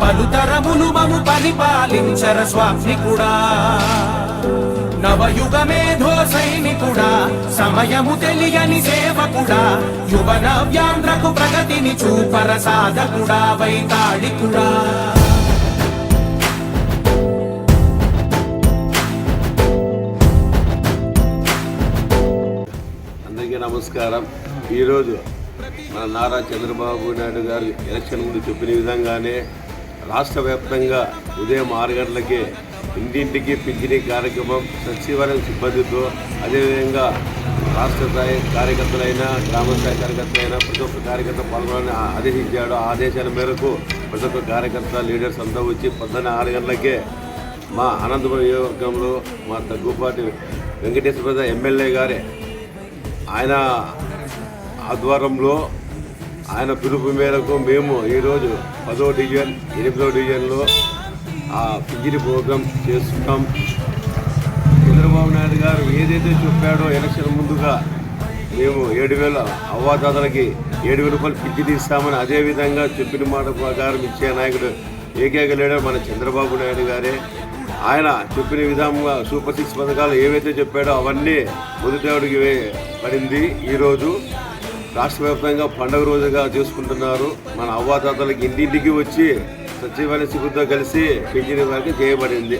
పలుతరములు మము పరిపాలించర స్వామి కూడా నవయుగ మేధో సైనికుడా సమయము తెలియని సేవకుడా యువన వ్యాంధ్రకు ప్రగతిని చూపర సాధకుడా వైతాళికుడా. అందరికీ నమస్కారం. ఈరోజు మన నారా చంద్రబాబు నాయుడు గారు ఎలక్షన్ ముందు చెప్పిన విధంగానే రాష్ట్ర వ్యాప్తంగా ఉదయం ఆరు గంటలకే ఇంటింటికి పింఛనీ కార్యక్రమం సచివాలయం సిబ్బందితో అదేవిధంగా రాష్ట్ర స్థాయి కార్యకర్తలైనా గ్రామ స్థాయి కార్యకర్తలైనా ప్రతి ఒక్క కార్యకర్త పాల్గొనాలని ఆదేశించాడు. ఆదేశాల మేరకు ప్రతి ఒక్క కార్యకర్త లీడర్స్ అంతా వచ్చి పొద్దున్న ఆరు గంటలకే మా అనంతపురం నియోజకవర్గంలో మా దగ్గుపాటి వెంకటేశ్వర ఎమ్మెల్యే గారే ఆయన ఆధ్వర్యంలో ఆయన పిలుపు మేరకు మేము ఈరోజు పదో డివిజన్ ఎనిమిదో డివిజన్లో ఆ పింఛని ప్రోగ్రాం చేస్తున్నాం. చంద్రబాబు నాయుడు గారు ఏదైతే చెప్పాడో ఎలక్షన్ ముందుగా మేము ఏడు వేల అవ్వాతాతలకి ఏడు వేల రూపాయలు పింఛని ఇస్తామని అదేవిధంగా చెప్పిన మాట ప్రకారం ఇచ్చే నాయకుడు ఏకైక లీడర్ మన చంద్రబాబు నాయుడు గారే. ఆయన చెప్పిన విధంగా సూపర్ సిక్స్ పథకాలు ఏవైతే చెప్పాడో అవన్నీ మొదటివాడికి పడింది. ఈరోజు రాష్ట్ర వ్యాప్తంగా పండుగ రోజుగా చేసుకుంటున్నారు. మన అవ్వాతాతలకి ఇంటింటికి వచ్చి సచివాలయ సిబ్బందితో కలిసి పెంచిన వారికి చేయబడింది.